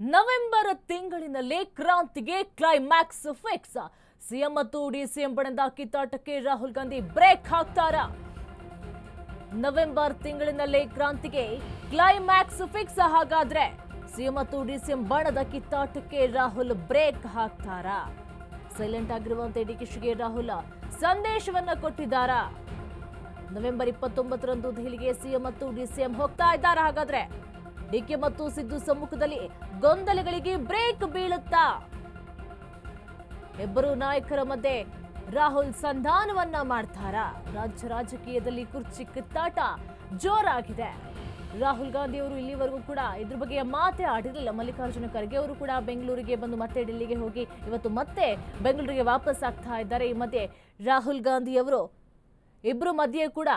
November ತಿಂಗಳಿನಲ್ಲಿ ಕ್ರಾಂತಿಗೆ climax fix CM ಮತ್ತು ಡಿಸಿಎಂ ಬಣದ ಕಿತ್ತಾಟಕ್ಕೆ ರಾಹುಲ್ ಗಾಂಧಿ ಬ್ರೇಕ್ ಹಾಕ್ತಾರ? ನವೆಂಬರ್ ತಿಂಗಳಿನಲ್ಲಿ ಕ್ರಾಂತಿಗೆ ಕ್ಲೈಮ್ಯಾಕ್ಸ್ ಫಿಕ್ಸ್ ಹಾಗಾದ್ರೆ ಸಿಎಂ ಮತ್ತು ಡಿಸಿಎಂ ಬಣದ ಕಿತ್ತಾಟಕ್ಕೆ ರಾಹುಲ್ ಬ್ರೇಕ್ ಹಾಕ್ತಾರ? ಸೈಲೆಂಟ್ ಆಗಿರುವಂತೆ ಡಿಕೆಶಿಗೆ ರಾಹುಲ್ ಸಂದೇಶವನ್ನ ಕೊಟ್ಟಿದ್ದಾರ? ನವೆಂಬರ್ ಇಪ್ಪತ್ತೊಂಬತ್ತರಂದು ದೆಹಲಿಗೆ ಸಿಎಂ ಮತ್ತು ಡಿಸಿಎಂ ಹೋಗ್ತಾ ಇದ್ದಾರೆ? ಹಾಗಾದ್ರೆ ಡಿಕೆ ಮತ್ತು ಸಿದ್ದು ಸಮ್ಮುಖದಲ್ಲಿ ಗೊಂದಲಗಳಿಗೆ ಬ್ರೇಕ್ ಬೀಳುತ್ತಾ? ಇಬ್ಬರು ನಾಯಕರ ಮಧ್ಯೆ ರಾಹುಲ್ ಸಂಧಾನವನ್ನ ಮಾಡ್ತಾರ? ರಾಜ್ಯ ರಾಜಕೀಯದಲ್ಲಿ ಕುರ್ಚಿ ಕಿತ್ತಾಟ ಜೋರಾಗಿದೆ. ರಾಹುಲ್ ಗಾಂಧಿ ಅವರು ಇಲ್ಲಿವರೆಗೂ ಕೂಡ ಇದ್ರ ಬಗ್ಗೆ ಮಾತೇ ಆಡಿರಲಿಲ್ಲ. ಮಲ್ಲಿಕಾರ್ಜುನ ಖರ್ಗೆ ಅವರು ಕೂಡ ಬೆಂಗಳೂರಿಗೆ ಬಂದು ಮತ್ತೆ ಡೆಲ್ಲಿಗೆ ಹೋಗಿ ಇವತ್ತು ಮತ್ತೆ ಬೆಂಗಳೂರಿಗೆ ವಾಪಸ್ ಆಗ್ತಾ ಇದ್ದಾರೆ. ಈ ಮಧ್ಯೆ ರಾಹುಲ್ ಗಾಂಧಿ ಅವರು ಇಬ್ಬರು ಮಧ್ಯೆ ಕೂಡ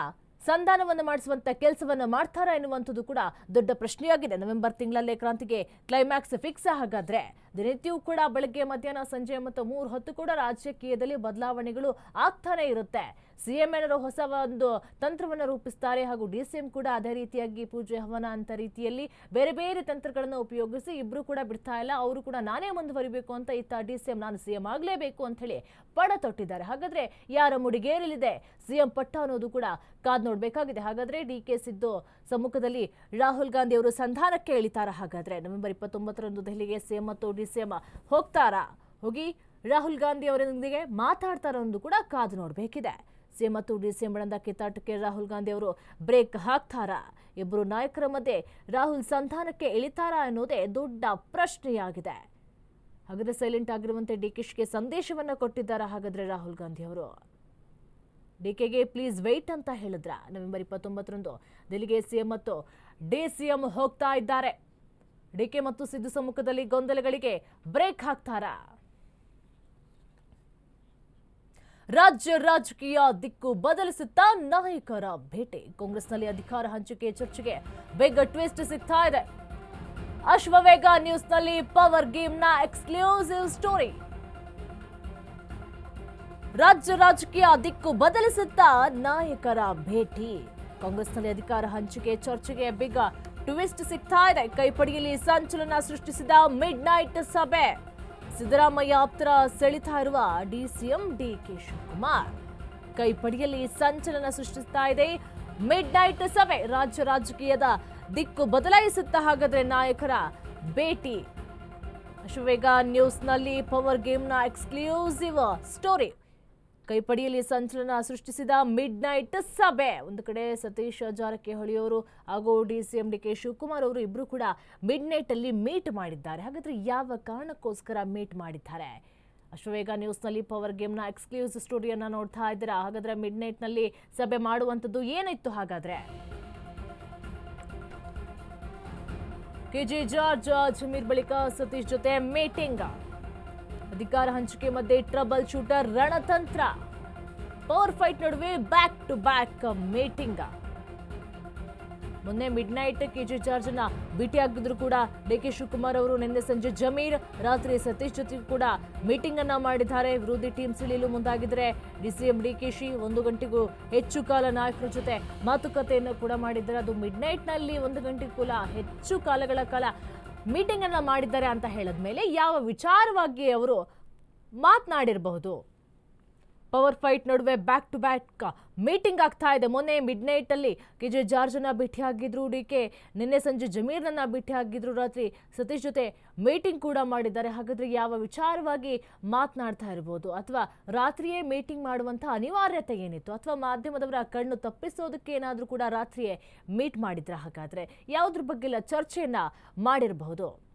ಸಂಧಾನವನ್ನು ಮಾಡಿಸುವಂತ ಕೆಲಸವನ್ನು ಮಾಡ್ತಾರಾ ಎನ್ನುವಂಥದ್ದು ಕೂಡ ದೊಡ್ಡ ಪ್ರಶ್ನೆಯಾಗಿದೆ. ನವೆಂಬರ್ ತಿಂಗಳಲ್ಲೇ ಕ್ರಾಂತಿಗೆ ಕ್ಲೈಮ್ಯಾಕ್ಸ್ ಫಿಕ್ಸ್ ಹಾಗಾದ್ರೆ. ದಿನನಿತ್ಯವೂ ಕೂಡ ಬೆಳಗ್ಗೆ ಮಧ್ಯಾಹ್ನ ಸಂಜೆ ಮತ್ತು ಮೂರು ಹೊತ್ತು ಕೂಡ ರಾಜಕೀಯದಲ್ಲಿ ಬದಲಾವಣೆಗಳು ಆಗ್ತಾನೆ ಇರುತ್ತೆ. ಸಿಎಂ ಏನಾದ್ರು ಹೊಸ ಒಂದು ತಂತ್ರವನ್ನು ರೂಪಿಸ್ತಾರೆ ಹಾಗೂ ಡಿಸಿಎಂ ಕೂಡ ಅದೇ ರೀತಿಯಾಗಿ ಪೂಜೆ ಹವನ ಅಂತ ರೀತಿಯಲ್ಲಿ ಬೇರೆ ಬೇರೆ ತಂತ್ರಗಳನ್ನು ಉಪಯೋಗಿಸಿ ಇಬ್ರು ಕೂಡ ಬಿಡ್ತಾ ಇಲ್ಲ. ಅವರು ಕೂಡ ನಾನೇ ಮುಂದುವರಿಬೇಕು ಅಂತ ಇತ್ತ ಡಿಸಿಎಂ ನಾನು ಸಿಎಂ ಆಗಲೇಬೇಕು ಅಂತ ಹೇಳಿ ಪಣ ತೊಟ್ಟಿದ್ದಾರೆ. ಹಾಗಾದ್ರೆ ಯಾರ ಮುಡಿಗೇರಲಿದೆ? ಸಿಎಂ ಪಟ್ಟ ಅನ್ನೋದು ಕೂಡ ಕಾದ್ ನೋಡ್ಬೇಕಾಗಿದೆ. ಹಾಗಾದ್ರೆ ಡಿ ಕೆ ಸಿದ್ದು ಸಮ್ಮುಖದಲ್ಲಿ ರಾಹುಲ್ ಗಾಂಧಿ ಅವರು ಸಂಧಾನಕ್ಕೆ ಇಳಿತಾರ. ಹಾಗಾದ್ರೆ ನವೆಂಬರ್ ಇಪ್ಪತ್ತೊಂಬತ್ತರಂದು ದೆಹಲಿಗೆ ಸಿಎಂ ಮತ್ತು ಡಿಸಿಎಂ ಹೋಗ್ತಾರಾ? ಹೋಗಿ ರಾಹುಲ್ ಗಾಂಧಿ ಅವರೊಂದಿಗೆ ಮಾತಾಡ್ತಾರ ಅನ್ನೋದು ಕೂಡ ಕಾದು ನೋಡಬೇಕಿದೆ. ಸಿಎಂ ಮತ್ತು ಡಿಸಿಎಂ ಬಳಂದ ಕಿತ್ತಾಟಕ್ಕೆ ರಾಹುಲ್ ಗಾಂಧಿ ಅವರು ಬ್ರೇಕ್ ಹಾಕ್ತಾರಾ? ಇಬ್ಬರು ನಾಯಕರ ಮಧ್ಯೆ ರಾಹುಲ್ ಸಂಧಾನಕ್ಕೆ ಇಳಿತಾರಾ ಅನ್ನೋದೇ ದೊಡ್ಡ ಪ್ರಶ್ನೆಯಾಗಿದೆ. ಹಾಗಾದ್ರೆ ಸೈಲೆಂಟ್ ಆಗಿರುವಂತೆ ಡಿ ಡಿಕೆಶ್ಗೆ ಸಂದೇಶವನ್ನ ಕೊಟ್ಟಿದ್ದಾರೆ ಹಾಗಾದ್ರೆ ರಾಹುಲ್ ಗಾಂಧಿ ಅವರು? ಡಿಕೆಗೆ ಪ್ಲೀಸ್ ವೆಯ್ಟ್ ಅಂತ ಹೇಳಿದ್ರ? ನವೆಂಬರ್ ಇಪ್ಪತ್ತೊಂಬತ್ತರಂದು ದಿಲ್ಲಿಗೆ ಸಿಎಂ ಮತ್ತು ಡಿ ಸಿಎಂ ಹೋಗ್ತಾ ಇದ್ದಾರೆ. ಡಿಕೆ ಮತ್ತು ಸಿದ್ದು ಸಮ್ಮುಖದಲ್ಲಿ ಗೊಂದಲಗಳಿಗೆ ಬ್ರೇಕ್ ಹಾಕ್ತಾರಾ? ರಾಜ್ಯ ರಾಜಕೀಯ ದಿಕ್ಕು ಬದಲಿಸುತ್ತಾ ನಾಯಕರ ಭೇಟಿ. ಕಾಂಗ್ರೆಸ್ನಲ್ಲಿ ಅಧಿಕಾರ ಹಂಚಿಕೆ ಚರ್ಚೆಗೆ ಬೇಗ ಟ್ವಿಸ್ಟ್ ಸಿಗ್ತಾ ಇದೆ. ಅಶ್ವವೇಗ ನ್ಯೂಸ್ನಲ್ಲಿ ಪವರ್ ಗೇಮ್ನ ಎಕ್ಸ್ಕ್ಲೂಸಿವ್ ಸ್ಟೋರಿ. ರಾಜ್ಯ ರಾಜಕೀಯ ದಿಕ್ಕು ಬದಲಿಸುತ್ತಾ ನಾಯಕರ ಭೇಟಿ. ಕಾಂಗ್ರೆಸ್ನಲ್ಲಿ ಅಧಿಕಾರ ಹಂಚಿಕೆ ಚರ್ಚೆಗೆ ಬಿಗ ಟ್ವಿಸ್ಟ್ ಸಿಗ್ತಾ ಇದೆ ಕೈಪಡಿಯಲ್ಲಿ ಸಂಚಲನ ಸೃಷ್ಟಿಸಿದ ಮಿಡ್ ನೈಟ್ ಸಭೆ. ಸಿದ್ದರಾಮಯ್ಯ ಆಪ್ತರ ಸೆಳಿತಾ ಇರುವ ಡಿಸಿಎಂ ಡಿಕೆ ಶಿವಕುಮಾರ್. ಕೈಪಡಿಯಲ್ಲಿ ಸಂಚಲನ ಸೃಷ್ಟಿಸ್ತಾ ಇದೆ ಮಿಡ್ ನೈಟ್ ಸಭೆ. ರಾಜ್ಯ ರಾಜಕೀಯದ ದಿಕ್ಕು ಬದಲಾಯಿಸುತ್ತಾ ಹಾಗಾದ್ರೆ ನಾಯಕರ ಭೇಟಿ. ಅಶ್ವವೇಗ ನ್ಯೂಸ್ನಲ್ಲಿ ಪವರ್ ಗೇಮ್ನ ಎಕ್ಸ್ಕ್ಲೂಸಿವ್ ಸ್ಟೋರಿ ಕೈಪಡಿಯಲ್ಲಿ ಸಂಚಲನ ಸೃಷ್ಟಿಸಿದ ಮಿಡ್ ನೈಟ್ ಸಭೆ. ಒಂದು ಕಡೆ ಸತೀಶ್ ಜಾರಕಿಹೊಳಿ ಅವರು ಹಾಗೂ D C M D K Shivakumar ಅವರು ಇಬ್ಬರು ಕೂಡ ಮಿಡ್ ನೈಟ್ ಅಲ್ಲಿ ಮೀಟ್ ಮಾಡಿದ್ದಾರೆ. ಹಾಗಾದ್ರೆ ಯಾವ ಕಾರಣಕ್ಕೋಸ್ಕರ ಮೀಟ್ ಮಾಡಿದ್ದಾರೆ? ಅಶ್ವವೇಗ ನ್ಯೂಸ್ನಲ್ಲಿ ಪವರ್ ಗೇಮ್ನ ಎಕ್ಸ್ಕ್ಲೂಸಿವ್ ಸ್ಟೋರಿಯನ್ನ ನೋಡ್ತಾ ಇದ್ದೀರಾ? ಹಾಗಾದ್ರೆ ಮಿಡ್ ನೈಟ್ನಲ್ಲಿ ಸಭೆ ಮಾಡುವಂಥದ್ದು ಏನಿತ್ತು ಹಾಗಾದ್ರೆ? ಕೆಜೆ ಜಾರ್ಜ್ ಜಮೀರ್ ಬಳಿಕ ಸತೀಶ್ ಜೊತೆ ಮೀಟಿಂಗ್ ಅಧಿಕಾರ ಹಂಚಿಕೆ ಮಧ್ಯೆ ಟ್ರಬಲ್ ಶೂಟರ್ ರಣತಂತ್ರ. ಪವರ್ ಫೈಟ್ ನಡುವೆ ಬ್ಯಾಕ್ ಟು ಬ್ಯಾಕ್ ಮೀಟಿಂಗ್ ಮೊನ್ನೆ ಮಿಡ್ ನೈಟ್ ಕೆಜಿ ಜಾರ್ಜ್ನ ಭೇಟಿಯಾಗಿದ್ರು ಕೂಡ ಡಿ ಕೆ ಶಿವಕುಮಾರ್ ಅವರು ನಿನ್ನೆ ಸಂಜೆ ಜಮೀರ್, ರಾತ್ರಿ ಸತೀಶ್ ಜೊತೆ ಕೂಡ ಮೀಟಿಂಗ್ ಅನ್ನ ಮಾಡಿದ್ದಾರೆ. ವಿರೋಧಿ ಟೀಮ್ ಸಿಳಿಯಲು ಮುಂದಾಗಿದ್ರೆ ಡಿಸಿಎಂ ಡಿಕೆಶಿ ಒಂದು ಗಂಟೆಗೂ ಹೆಚ್ಚು ಕಾಲ ನಾಯಕರ ಜೊತೆ ಮಾತುಕತೆಯನ್ನು ಕೂಡ ಮಾಡಿದ್ದಾರೆ. ಅದು ಮಿಡ್ ನೈಟ್ನಲ್ಲಿ ಒಂದು ಗಂಟೆ ಕೂಲ ಹೆಚ್ಚು ಕಾಲಗಳ ಕಾಲ ಮೀಟಿಂಗ್ ಅನ್ನ ಮಾಡಿದ್ದಾರೆ ಅಂತ ಹೇಳಿದ್ಮೇಲೆ ಯಾವ ವಿಚಾರವಾಗಿ ಅವರು ಮಾತನಾಡಿರಬಹುದು? ಪವರ್ ಫೈಟ್ ನಡುವೆ ಬ್ಯಾಕ್ ಟು ಬ್ಯಾಕ್ ಮೀಟಿಂಗ್ ಆಗ್ತಾ ಇದೆ. ಮೊನ್ನೆ ಮಿಡ್ ನೈಟ್ ಅಲ್ಲಿ ಕೆ ಜೆ ಜಾರ್ಜನ್ನ ಭೇಟಿಯಾಗಿದ್ರು ಡಿ ಕೆ ನಿನ್ನೆ ಸಂಜೆ ಜಮೀರ್ನನ್ನ ಭೇಟಿಯಾಗಿದ್ರು ರಾತ್ರಿ ಸತೀಶ್ ಜೊತೆ ಮೀಟಿಂಗ್ ಕೂಡ ಮಾಡಿದ್ದಾರೆ. ಹಾಗಾದ್ರೆ ಯಾವ ವಿಚಾರವಾಗಿ ಮಾತನಾಡ್ತಾ ಇರ್ಬೋದು? ಅಥವಾ ರಾತ್ರಿಯೇ ಮೀಟಿಂಗ್ ಮಾಡುವಂಥ ಅನಿವಾರ್ಯತೆ ಏನಿತ್ತು? ಅಥವಾ ಮಾಧ್ಯಮದವರ ಕಣ್ಣು ತಪ್ಪಿಸೋದಕ್ಕೆ ಏನಾದರೂ ಕೂಡ ರಾತ್ರಿಯೇ ಮೀಟ್ ಮಾಡಿದ್ರ? ಹಾಗಾದ್ರೆ ಯಾವುದ್ರ ಬಗ್ಗೆಲ್ಲ ಚರ್ಚೆಯನ್ನ ಮಾಡಿರಬಹುದು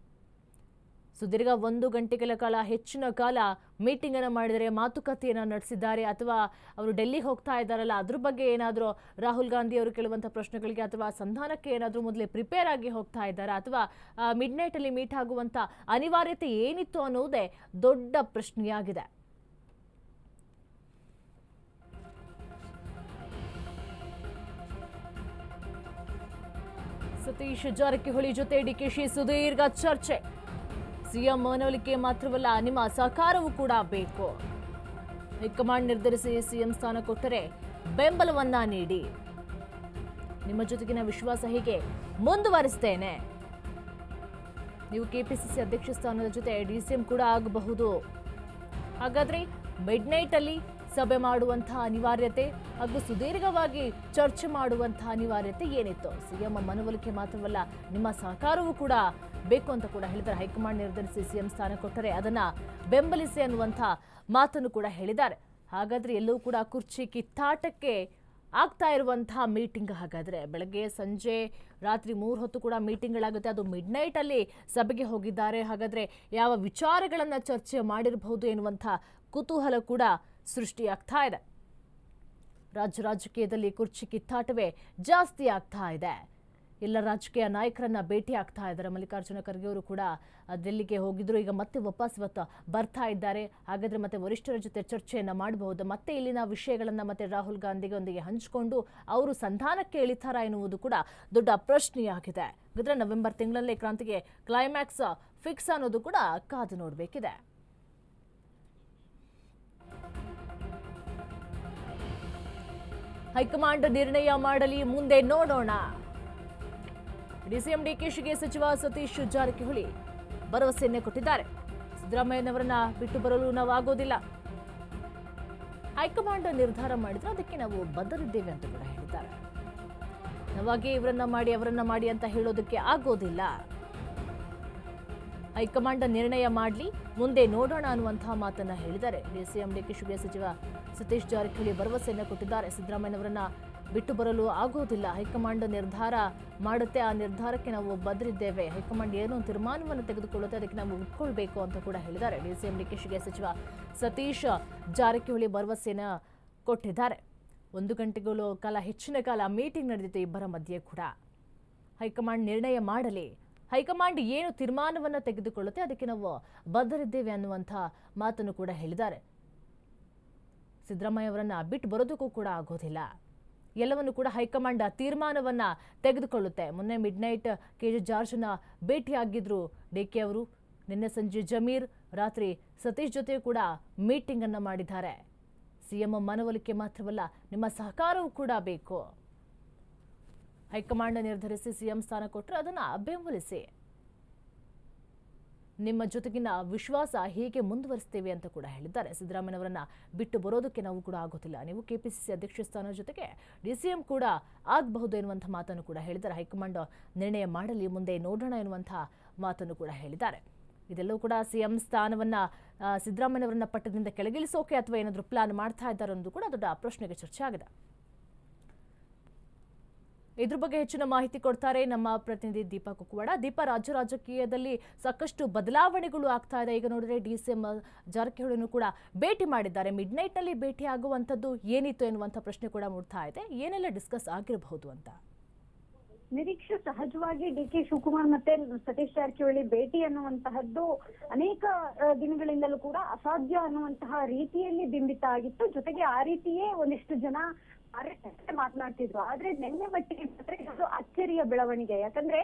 ಸುದೀರ್ಘ ಒಂದು ಗಂಟೆಗಳ ಕಾಲ ಹೆಚ್ಚಿನ ಕಾಲ ಮೀಟಿಂಗ್ ಅನ್ನು ಮಾಡಿದರೆ ಮಾತುಕತೆಯನ್ನು ನಡೆಸಿದ್ದಾರೆ ಅಥವಾ ಅವರು ಡೆಲ್ಲಿಗೆ ಹೋಗ್ತಾ ಇದ್ದಾರಲ್ಲ, ಅದ್ರ ಬಗ್ಗೆ ಏನಾದರೂ ರಾಹುಲ್ ಗಾಂಧಿ ಅವರು ಕೇಳುವಂಥ ಪ್ರಶ್ನೆಗಳಿಗೆ ಅಥವಾ ಸಂಧಾನಕ್ಕೆ ಏನಾದರೂ ಮೊದಲೇ ಪ್ರಿಪೇರ್ ಆಗಿ ಹೋಗ್ತಾ ಇದ್ದಾರಾ ಅಥವಾ ಮಿಡ್ ನೈಟಲ್ಲಿ ಮೀಟ್ ಆಗುವಂಥ ಅನಿವಾರ್ಯತೆ ಏನಿತ್ತು ಅನ್ನೋದೇ ದೊಡ್ಡ ಪ್ರಶ್ನೆಯಾಗಿದೆ. ಸತೀಶ್ ಜಾರಕಿಹೊಳಿ ಜೊತೆ ಡಿಕೆಶಿ ಸುದೀರ್ಘ ಚರ್ಚೆ. ಸಿಎಂ ಮನವೊಲಿಕೆ ಮಾತ್ರವಲ್ಲ, ನಿಮ್ಮ ಸಹಕಾರವೂ ಕೂಡ ಬೇಕು. ಹೈಕಮಾಂಡ್ ನಿರ್ಧರಿಸಿ ಸಿಎಂ ಸ್ಥಾನ ಕೊಟ್ಟರೆ ಬೆಂಬಲವನ್ನ ನೀಡಿ. ನಿಮ್ಮ ಜೊತೆಗಿನ ವಿಶ್ವಾಸ ಹೀಗೆ ಮುಂದುವರಿಸ್ತೇನೆ. ನೀವು ಕೆಪಿಸಿಸಿ ಅಧ್ಯಕ್ಷ ಸ್ಥಾನದ ಜೊತೆ ಡಿಸಿಎಂ ಕೂಡ ಆಗಬಹುದು. ಹಾಗಾದ್ರೆ ಮಿಡ್ ಅಲ್ಲಿ ಸಭೆ ಮಾಡುವಂತಹ ಅನಿವಾರ್ಯತೆ ಹಾಗೂ ಸುದೀರ್ಘವಾಗಿ ಚರ್ಚೆ ಮಾಡುವಂತಹ ಅನಿವಾರ್ಯತೆ ಏನಿತ್ತು? ಸಿಎಂ ಮನವೊಲಿಕೆ ಮಾತ್ರವಲ್ಲ, ನಿಮ್ಮ ಸಹಕಾರವೂ ಕೂಡ ಬೇಕು ಅಂತ ಕೂಡ ಹೇಳಿದ್ದಾರೆ. ಹೈಕಮಾಂಡ್ ನಿರ್ಧರಿಸಿ ಸಿಎಂ ಸ್ಥಾನ ಕೊಟ್ಟರೆ ಅದನ್ನ ಬೆಂಬಲಿಸಿ ಅನ್ನುವಂಥ ಮಾತನ್ನು ಕೂಡ ಹೇಳಿದ್ದಾರೆ. ಹಾಗಾದ್ರೆ ಎಲ್ಲವೂ ಕೂಡ ಕುರ್ಚಿ ಕಿತ್ತಾಟಕ್ಕೆ ಆಗ್ತಾ ಇರುವಂತಹ ಮೀಟಿಂಗ್ ಹಾಗಾದ್ರೆ ಬೆಳಗ್ಗೆ ಸಂಜೆ ರಾತ್ರಿ ಮೂರು ಹೊತ್ತು ಕೂಡ ಮೀಟಿಂಗ್ಗಳಾಗುತ್ತೆ. ಅದು ಮಿಡ್ ನೈಟಲ್ಲಿ ಸಭೆಗೆ ಹೋಗಿದ್ದಾರೆ. ಹಾಗಾದ್ರೆ ಯಾವ ವಿಚಾರಗಳನ್ನು ಚರ್ಚೆ ಮಾಡಿರಬಹುದು ಎನ್ನುವಂಥ ಕುತೂಹಲ ಕೂಡ ಸೃಷ್ಟಿಯಾಗ್ತಾ ಇದೆ ರಾಜ್ಯ ರಾಜಕೀಯದಲ್ಲಿ ಕುರ್ಚಿ ಕಿತ್ತಾಟವೇ ಜಾಸ್ತಿ ಆಗ್ತಾ ಇದೆ ಎಲ್ಲ ರಾಜಕೀಯ ನಾಯಕರನ್ನ ಭೇಟಿ ಆಗ್ತಾ ಇದ್ದಾರೆ ಮಲ್ಲಿಕಾರ್ಜುನ ಖರ್ಗೆ ಅವರು ಕೂಡ ಡೆಲ್ಲಿಗೆ ಹೋಗಿದ್ರು. ಈಗ ಮತ್ತೆ ವಾಪಸ್ ಇವತ್ತು ಬರ್ತಾ ಇದ್ದಾರೆ. ಹಾಗಾದ್ರೆ ಮತ್ತೆ ವರಿಷ್ಠರ ಜೊತೆ ಚರ್ಚೆಯನ್ನು ಮಾಡಬಹುದು. ಮತ್ತೆ ಇಲ್ಲಿನ ವಿಷಯಗಳನ್ನ ಮತ್ತೆ ರಾಹುಲ್ ಗಾಂಧಿಗೊಂದಿಗೆ ಹಂಚಿಕೊಂಡು ಅವರು ಸಂಧಾನಕ್ಕೆ ಇಳಿತಾರ ಎನ್ನುವುದು ಕೂಡ ದೊಡ್ಡ ಪ್ರಶ್ನೆಯಾಗಿದೆ. ಹಾಗಾದ್ರೆ ನವೆಂಬರ್ ತಿಂಗಳಲ್ಲೇ ಕ್ರಾಂತಿಗೆ ಕ್ಲೈಮ್ಯಾಕ್ಸ್ ಫಿಕ್ಸ್ ಅನ್ನೋದು ಕೂಡ ಕಾದು ನೋಡಬೇಕಿದೆ. ಹೈಕಮಾಂಡ್ ನಿರ್ಣಯ ಮಾಡಲಿ, ಮುಂದೆ ನೋಡೋಣ. ಡಿಸಿಎಂ ಡಿಕೆಶಿಗೆ ಸಚಿವ ಸತೀಶ್ ಜಾರಕಿಹೊಳಿ ಭರವಸೆಯನ್ನೇ ಕೊಟ್ಟಿದ್ದಾರೆ ಸಿದ್ದರಾಮಯ್ಯನವರನ್ನ ಬಿಟ್ಟು ಬರಲು ನಾವು ಆಗೋದಿಲ್ಲ ಹೈಕಮಾಂಡ್ ನಿರ್ಧಾರ ಮಾಡಿದ್ರೆ ಅದಕ್ಕೆ ನಾವು ಬದ್ಧರಿದ್ದೇವೆ ಅಂತ ಕೂಡ ಹೇಳಿದ್ದಾರೆ. ನಾವಾಗಿ ಇವರನ್ನ ಮಾಡಿ, ಅವರನ್ನ ಮಾಡಿ ಅಂತ ಹೇಳೋದಕ್ಕೆ ಆಗೋದಿಲ್ಲ. ಹೈಕಮಾಂಡ್ ನಿರ್ಣಯ ಮಾಡಲಿ, ಮುಂದೆ ನೋಡೋಣ ಅನ್ನುವಂತಹ ಮಾತನ್ನ ಹೇಳಿದ್ದಾರೆ. ಡಿಸಿಎಂ ಡಿಕೆಶಿಗೆ ಸಚಿವ ಸತೀಶ್ ಜಾರಕಿಹೊಳಿ ಭರವಸೆಯನ್ನು ಕೊಟ್ಟಿದ್ದಾರೆ. ಸಿದ್ದರಾಮಯ್ಯನವರನ್ನ ಬಿಟ್ಟು ಬರಲು ಆಗೋದಿಲ್ಲ. ಹೈಕಮಾಂಡ್ ನಿರ್ಧಾರ ಮಾಡುತ್ತೆ. ಆ ನಿರ್ಧಾರಕ್ಕೆ ನಾವು ಬದ್ರಿದ್ದೇವೆ. ಹೈಕಮಾಂಡ್ ಏನು ತೀರ್ಮಾನವನ್ನು ತೆಗೆದುಕೊಳ್ಳುತ್ತೆ, ಅದಕ್ಕೆ ನಾವು ಒಪ್ಕೊಳ್ಬೇಕು ಅಂತ ಕೂಡ ಹೇಳಿದ್ದಾರೆ. ಡಿ ಸಿ ಎಂ ಡಿಕೆಶಿಗೆ ಸಚಿವ ಸತೀಶ್ ಜಾರಕಿಹೊಳಿ ಭರವಸೆಯನ್ನು ಕೊಟ್ಟಿದ್ದಾರೆ. ಒಂದು ಗಂಟೆಗಳು ಕಾಲ, ಹೆಚ್ಚಿನ ಕಾಲ ಮೀಟಿಂಗ್ ನಡೆದಿತ್ತು ಇಬ್ಬರ ಮಧ್ಯೆ ಕೂಡ. ಹೈಕಮಾಂಡ್ ನಿರ್ಣಯ ಮಾಡಲಿ. ಹೈಕಮಾಂಡ್ ಏನು ತೀರ್ಮಾನವನ್ನು ತೆಗೆದುಕೊಳ್ಳುತ್ತೆ, ಅದಕ್ಕೆ ನಾವು ಬದ್ಧರಿದ್ದೇವೆ ಅನ್ನುವಂಥ ಮಾತನ್ನು ಕೂಡ ಹೇಳಿದ್ದಾರೆ. ಸಿದ್ದರಾಮಯ್ಯ ಅವರನ್ನು ಬಿಟ್ಟು ಬರೋದಕ್ಕೂ ಕೂಡ ಆಗೋದಿಲ್ಲ. ಎಲ್ಲವನ್ನು ಕೂಡ ಹೈಕಮಾಂಡ್ ತೀರ್ಮಾನವನ್ನು ತೆಗೆದುಕೊಳ್ಳುತ್ತೆ. ಮೊನ್ನೆ ಮಿಡ್ ನೈಟ್ ಕೆ ಜೆ ಜಾರ್ಜ್ನ ಭೇಟಿಯಾಗಿದ್ರು ಡಿ ಕೆ ಅವರು. ನಿನ್ನೆ ಸಂಜೆ ಜಮೀರ್, ರಾತ್ರಿ ಸತೀಶ್ ಜೊತೆ ಕೂಡ ಮೀಟಿಂಗ್ ಅನ್ನ ಮಾಡಿದ್ದಾರೆ. ಸಿಎಂ ಮನವೊಲಿಕೆ ಮಾತ್ರವಲ್ಲ, ನಿಮ್ಮ ಸಹಕಾರವೂ ಕೂಡ ಬೇಕು. ಹೈಕಮಾಂಡ್ ನಿರ್ಧರಿಸಿ ಸಿಎಂ ಸ್ಥಾನ ಕೊಟ್ಟರೆ ಅದನ್ನು ಬೆಂಬಲಿಸಿ. ನಿಮ್ಮ ಜೊತೆಗಿನ ವಿಶ್ವಾಸ ಹೇಗೆ ಮುಂದುವರಿಸ್ತೇವೆ ಅಂತ ಕೂಡ ಹೇಳಿದ್ದಾರೆ. ಸಿದ್ದರಾಮಯ್ಯನವರನ್ನ ಬಿಟ್ಟು ಬರೋದಕ್ಕೆ ನಾವು ಕೂಡ ಆಗೋದಿಲ್ಲ. ನೀವು ಕೆಪಿಸಿಸಿ ಅಧ್ಯಕ್ಷ ಸ್ಥಾನ ಜೊತೆಗೆ ಡಿಸಿಎಂ ಕೂಡ ಆಗಬಹುದು ಎನ್ನುವಂಥ ಮಾತನ್ನು ಕೂಡ ಹೇಳಿದ್ದಾರೆ. ಹೈಕಮಾಂಡ್ ನಿರ್ಣಯ ಮಾಡಲಿ, ಮುಂದೆ ನೋಡೋಣ ಎನ್ನುವಂಥ ಮಾತನ್ನು ಕೂಡ ಹೇಳಿದ್ದಾರೆ. ಇದೆಲ್ಲವೂ ಕೂಡ ಸಿಎಂ ಸ್ಥಾನವನ್ನ ಸಿದ್ದರಾಮಯ್ಯನವರನ್ನ ಪಟ್ಟದಿಂದ ಕೆಳಗಿಳಿಸೋಕೆ ಅಥವಾ ಏನಾದರೂ ಪ್ಲಾನ್ ಮಾಡ್ತಾ ಇದ್ದಾರೆ ಅನ್ನೋದು ಕೂಡ ದೊಡ್ಡ ಪ್ರಶ್ನೆಗೆ ಚರ್ಚೆ ಆಗಿದೆ ಇದ್ರ ಬಗ್ಗೆ ಹೆಚ್ಚಿನ ಮಾಹಿತಿ ಕೊಡ್ತಾರೆ ನಮ್ಮ ಪ್ರತಿನಿಧಿ ದೀಪಾ ಕುಕ್ವಾಡ. ದೀಪ, ರಾಜ್ಯ ರಾಜಕೀಯದಲ್ಲಿ ಸಾಕಷ್ಟು ಬದಲಾವಣೆಗಳು ಆಗ್ತಾ ಇದೆ. ಈಗ ನೋಡಿದ್ರೆ ಡಿ ಸಿ ಎಂ ಜಾರಕಿಹೊಳಿನೂ ಕೂಡ ಭೇಟಿ ಮಾಡಿದ್ದಾರೆ. ಮಿಡ್ ನೈಟ್ನಲ್ಲಿ ಭೇಟಿ ಆಗುವಂಥದ್ದು ಏನಿತ್ತು ಎನ್ನುವಂಥ ಪ್ರಶ್ನೆ ಕೂಡ ಮೂಡ್ತಾ ಇದೆ. ಏನೆಲ್ಲ ಡಿಸ್ಕಸ್ ಆಗಿರಬಹುದು ಅಂತ? ನಿರೀಕ್ಷೆ ಸಹಜವಾಗಿ ಡಿ ಕೆ ಶಿವಕುಮಾರ್ ಮತ್ತೆ ಸತೀಶ್ ಜಾರಕಿಹೊಳಿ ಭೇಟಿ ಅನ್ನುವಂತಹದ್ದು ಅನೇಕ ದಿನಗಳಿಂದಲೂ ಕೂಡ ಅಸಾಧ್ಯ ಅನ್ನುವಂತಹ ರೀತಿಯಲ್ಲಿ ಬಿಂಬಿತ ಆಗಿತ್ತು. ಜೊತೆಗೆ ಆ ರೀತಿಯೇ ಒಂದಿಷ್ಟು ಜನ ಮಾತನಾಡ್ತಿದ್ರು. ಆದ್ರೆ ನಿನ್ನೆ ಮಟ್ಟಿಗೆ ಮಾತ್ರ ಇದು ಅಚ್ಚರಿಯ ಬೆಳವಣಿಗೆ. ಯಾಕಂದ್ರೆ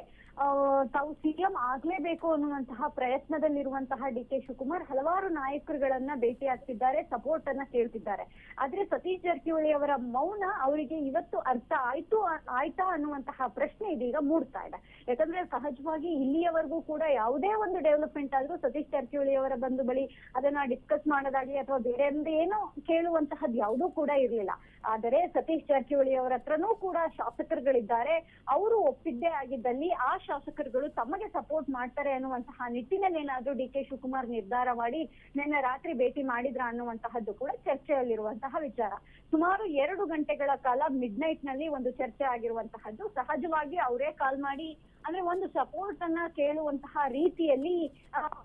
ತಾವು ಸಿಎಂ ಆಗ್ಲೇಬೇಕು ಅನ್ನುವಂತಹ ಪ್ರಯತ್ನದಲ್ಲಿರುವಂತಹ ಡಿ ಕೆ ಶಿವಕುಮಾರ್ ಹಲವಾರು ನಾಯಕರುಗಳನ್ನ ಭೇಟಿ ಆಗ್ತಿದ್ದಾರೆ ಸಪೋರ್ಟ್ ಅನ್ನ ಕೇಳ್ತಿದ್ದಾರೆ. ಆದ್ರೆ ಸತೀಶ್ ಜಾರಕಿಹೊಳಿ ಅವರ ಮೌನ ಅವರಿಗೆ ಇವತ್ತು ಅರ್ಥ ಆಯ್ತು, ಆಯ್ತಾ ಅನ್ನುವಂತಹ ಪ್ರಶ್ನೆ ಇದೀಗ ಮೂಡ್ತಾ ಇದೆ. ಯಾಕಂದ್ರೆ ಸಹಜವಾಗಿ ಇಲ್ಲಿಯವರೆಗೂ ಕೂಡ ಯಾವುದೇ ಒಂದು ಡೆವಲಪ್ಮೆಂಟ್ ಆದ್ರೂ ಸತೀಶ್ ಜಾರಕಿಹೊಳಿ ಅವರ ಬಂದು ಬಳಿ ಅದನ್ನ ಡಿಸ್ಕಸ್ ಮಾಡೋದಾಗ್ಲಿ ಅಥವಾ ಬೇರೆ ಏನೋ ಕೇಳುವಂತಹದ್ದು ಯಾವುದೂ ಕೂಡ ಇರ್ಲಿಲ್ಲ. ಆದರೆ ಸತೀಶ್ ಜಾರಕಿಹೊಳಿ ಅವರ ಹತ್ರನೂ ಕೂಡ ಶಾಸಕರುಗಳಿದ್ದಾರೆ. ಅವರು ಒಪ್ಪಿದ್ದೇ ಆಗಿದ್ದಲ್ಲಿ ಆ ಶಾಸಕರುಗಳು ತಮಗೆ ಸಪೋರ್ಟ್ ಮಾಡ್ತಾರೆ ಅನ್ನುವಂತಹ ನಿಟ್ಟಿನಲ್ಲಿ ಏನಾದ್ರೂ ಡಿ ಕೆ ಶಿವಕುಮಾರ್ ನಿರ್ಧಾರ ಮಾಡಿ, ನಿನ್ನೆ ರಾತ್ರಿ ಭೇಟಿ ಮಾಡಿದ್ರ ಅನ್ನುವಂತಹದ್ದು ಕೂಡ ಚರ್ಚೆಯಲ್ಲಿರುವಂತಹ ವಿಚಾರ. ಸುಮಾರು ಎರಡು ಗಂಟೆಗಳ ಕಾಲ ಮಿಡ್ ನೈಟ್ನಲ್ಲಿ ಒಂದು ಚರ್ಚೆ ಆಗಿರುವಂತಹದ್ದು. ಸಹಜವಾಗಿ ಅವರೇ ಕಾಲ್ ಮಾಡಿ, ಅಂದ್ರೆ ಒಂದು ಸಪೋರ್ಟ್ ಅನ್ನ ಕೇಳುವಂತಹ ರೀತಿಯಲ್ಲಿ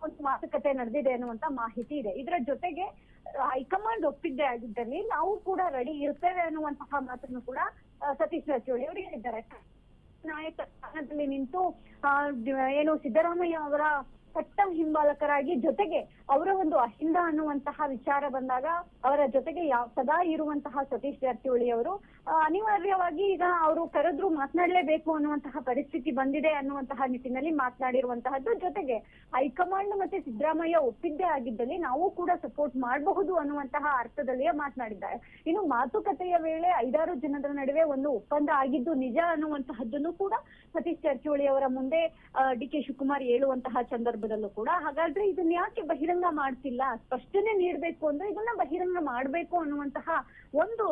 ಒಂದು ಮಾತುಕತೆ ನಡೆದಿದೆ ಅನ್ನುವಂತ ಮಾಹಿತಿ ಇದೆ. ಇದರ ಜೊತೆಗೆ ಹೈಕಮಾಂಡ್ ಒಪ್ಪಿದ್ದೇ ಆಗಿದ್ದಲ್ಲಿ ನಾವು ಕೂಡ ರೆಡಿ ಇರ್ತೇವೆ ಅನ್ನುವಂತಹ ಮಾತನ್ನು ಕೂಡ ಸತೀಶ್ ಜಾರಕಿಹೊಳಿ ಅವರು ಹೇಳಿದ್ದಾರೆ. ನಾಯಕ ಸ್ಥಾನದಲ್ಲಿ ನಿಂತು ಏನು ಸಿದ್ದರಾಮಯ್ಯ ಅವರ ಕಟ್ಟ ಹಿಂಬಾಲಕರಾಗಿ ಜೊತೆಗೆ ಅವರ ಒಂದು ಅಹಿಂದ ಅನ್ನುವಂತಹ ವಿಚಾರ ಬಂದಾಗ ಅವರ ಜೊತೆಗೆ ಯಾವ ಸದಾ ಇರುವಂತಹ ಸತೀಶ್ ಜಾರಕಿಹೊಳಿ ಅವರು ಅನಿವಾರ್ಯವಾಗಿ ಈಗ ಅವರು ಕರೆದ್ರು ಮಾತನಾಡಲೇಬೇಕು ಅನ್ನುವಂತಹ ಪರಿಸ್ಥಿತಿ ಬಂದಿದೆ ಅನ್ನುವಂತಹ ನಿಟ್ಟಿನಲ್ಲಿ ಮಾತನಾಡಿರುವಂತಹದ್ದು. ಜೊತೆಗೆ ಹೈಕಮಾಂಡ್ ಮತ್ತೆ ಸಿದ್ದರಾಮಯ್ಯ ಒಪ್ಪಿದ್ದೇ ಆಗಿದ್ದಲ್ಲಿ ನಾವು ಕೂಡ ಸಪೋರ್ಟ್ ಮಾಡಬಹುದು ಅನ್ನುವಂತಹ ಅರ್ಥದಲ್ಲಿಯೇ ಮಾತನಾಡಿದ್ದಾರೆ. ಇನ್ನು ಮಾತುಕತೆಯ ವೇಳೆ ಐದಾರು ಜನರ ನಡುವೆ ಒಂದು ಒಪ್ಪಂದ ಆಗಿದ್ದು ನಿಜ ಅನ್ನುವಂತಹದ್ದನ್ನು ಕೂಡ ಸತೀಶ್ ಜಾರಕಿಹೊಳಿ ಅವರ ಮುಂದೆ ಡಿ ಕೆ ಶಿವಕುಮಾರ್ ಹೇಳುವಂತಹ ಸಂದರ್ಭದಲ್ಲೂ ಕೂಡ. ಹಾಗಾದ್ರೆ ಇದನ್ನ ಯಾಕೆ ಬಹಿರಂಗ ಮಾಡ್ತಿಲ್ಲ. ಸ್ಪಷ್ಟನೆ ನೀಡಬೇಕು ಅಂದ್ರೆ ಇದನ್ನ ಬಹಿರಂಗ ಮಾಡ್ಬೇಕು ಅನ್ನುವಂತಹ ಒಂದು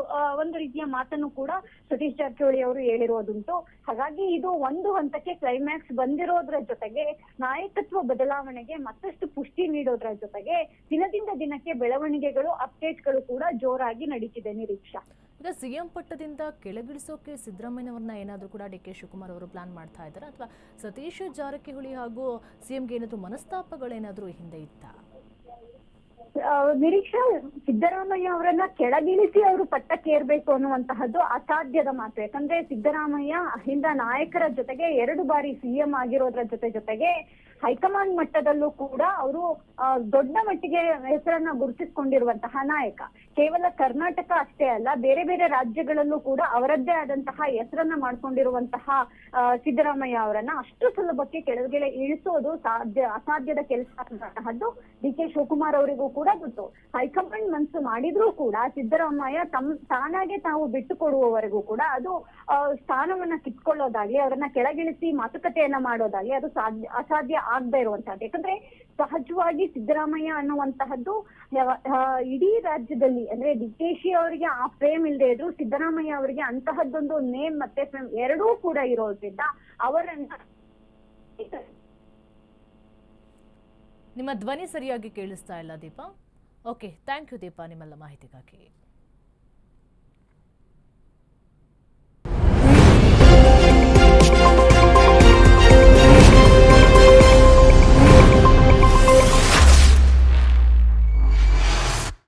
ಒಂದು ರೀತಿಯ ಮಾತನ್ನು ಕೂಡ ಸತೀಶ್ ಜಾರಕಿಹೊಳಿ ಅವರು ಹೇಳಿರೋದುಂಟು. ಹಾಗಾಗಿ ಇದು ಒಂದು ಹಂತಕ್ಕೆ ಕ್ಲೈಮ್ಯಾಕ್ಸ್ ಬಂದಿರೋದ್ರ ಜೊತೆಗೆ ನಾಯಕತ್ವ ಬದಲಾವಣೆಗೆ ಮತ್ತಷ್ಟು ಪುಷ್ಟಿ ನೀಡೋದ್ರ ಜೊತೆಗೆ ದಿನದಿಂದ ದಿನಕ್ಕೆ ಬೆಳವಣಿಗೆಗಳು ಅಪ್ಡೇಟ್ಗಳು ಕೂಡ ಜೋರಾಗಿ ನಡೀತಿದೆ ನಿರೀಕ್ಷಾ. ಈಗ ಸಿಎಂ ಪಟ್ಟದಿಂದ ಕೆಳಗಿಳಿಸೋಕೆ ಸಿದ್ದರಾಮಯ್ಯನವ್ರನ್ನ ಏನಾದರೂ ಕೂಡ ಡಿ ಕೆ ಶಿವಕುಮಾರ್ ಅವರು ಪ್ಲಾನ್ ಮಾಡ್ತಾ ಇದ್ದಾರೆ? ಅಥವಾ ಸತೀಶ್ ಜಾರಕಿಹೊಳಿ ಹಾಗೂ ಸಿಎಂಗೆ ಏನಾದರೂ ಮನಸ್ತಾಪಗಳೇನಾದರೂ ಹಿಂದೆ ಇತ್ತಾ? ನಿರೀಕ್ಷಾ ಸಿದ್ದರಾಮಯ್ಯ ಅವರನ್ನ ಕೆಳಗಿಳಿಸಿ ಅವರು ಪಟ್ಟಕ್ಕೇರ್ಬೇಕು ಅನ್ನುವಂತಹದ್ದು ಅಸಾಧ್ಯದ ಮಾತು. ಯಾಕಂದ್ರೆ ಸಿದ್ದರಾಮಯ್ಯ ಹಿಂದ ನಾಯಕರ ಜೊತೆಗೆ ಎರಡು ಬಾರಿ ಸಿಎಂ ಆಗಿರೋದ್ರ ಜೊತೆ ಜೊತೆಗೆ ಹೈಕಮಾಂಡ್ ಮಟ್ಟದಲ್ಲೂ ಕೂಡ ಅವರು ದೊಡ್ಡ ಮಟ್ಟಿಗೆ ಹೆಸರನ್ನ ಗುರುತಿಸಿಕೊಂಡಿರುವಂತಹ ನಾಯಕ. ಕೇವಲ ಕರ್ನಾಟಕ ಅಷ್ಟೇ ಅಲ್ಲ, ಬೇರೆ ಬೇರೆ ರಾಜ್ಯಗಳಲ್ಲೂ ಕೂಡ ಅವರದ್ದೇ ಆದಂತಹ ಹೆಸರನ್ನ ಮಾಡ್ಕೊಂಡಿರುವಂತಹ ಸಿದ್ದರಾಮಯ್ಯ ಅವರನ್ನ ಅಷ್ಟು ಸುಲಭಕ್ಕೆ ಕೆಳಗಡೆ ಇಳಿಸೋದು ಸಾಧ್ಯ, ಅಸಾಧ್ಯದ ಕೆಲಸ ಅಂತಹದ್ದು ಡಿ ಕೆ ಶಿವಕುಮಾರ್ ಅವರಿಗೂ ಕೂಡ ಗೊತ್ತು. ಹೈಕಮಾಂಡ್ ಮನಸ್ಸು ಮಾಡಿದ್ರೂ ಕೂಡ ಸಿದ್ದರಾಮಯ್ಯ ತಮ್, ತಾನಾಗೆ ತಾವು ಬಿಟ್ಟು ಕೊಡುವವರೆಗೂ ಕೂಡ ಅದು ಸ್ಥಾನವನ್ನ ಕಿತ್ಕೊಳ್ಳೋದಾಗ್ಲಿ, ಅವರನ್ನ ಕೆಳಗಿಳಿಸಿ ಮಾತುಕತೆಯನ್ನ ಮಾಡೋದಾಗ್ಲಿ ಅದು ಸಾಧ್ಯ, ಅಸಾಧ್ಯ ಆಗದೆ ಇರುವಂತಹದ್ದು. ಯಾಕಂದ್ರೆ ಸಹಜವಾಗಿ ಸಿದ್ದರಾಮಯ್ಯ ಅನ್ನುವಂತಹದ್ದು ಇಡೀ ರಾಜ್ಯದಲ್ಲಿ, ಅಂದ್ರೆ ಡಿ ಕೆ ಶಿ ಅವರಿಗೆ ಆ ಫ್ರೇಮ್ ಇಲ್ಲದೆ ಇದ್ರು, ಸಿದ್ದರಾಮಯ್ಯ ಅವರಿಗೆ ಅಂತಹದ್ದೊಂದು ನೇಮ್ ಮತ್ತೆ ಫ್ರೇಮ್ ಎರಡೂ ಕೂಡ ಇರೋದ್ರಿಂದ ಅವರನ್ನ ನಿಮ್ಮ ಧ್ವನಿ ಸರಿಯಾಗಿ ಕೇಳಿಸ್ತಾ ಇಲ್ಲ Deepa. Okay thank you Deepa ನಿಮ್ಮೆಲ್ಲ ಮಾಹಿತಿಗಾಗಿ.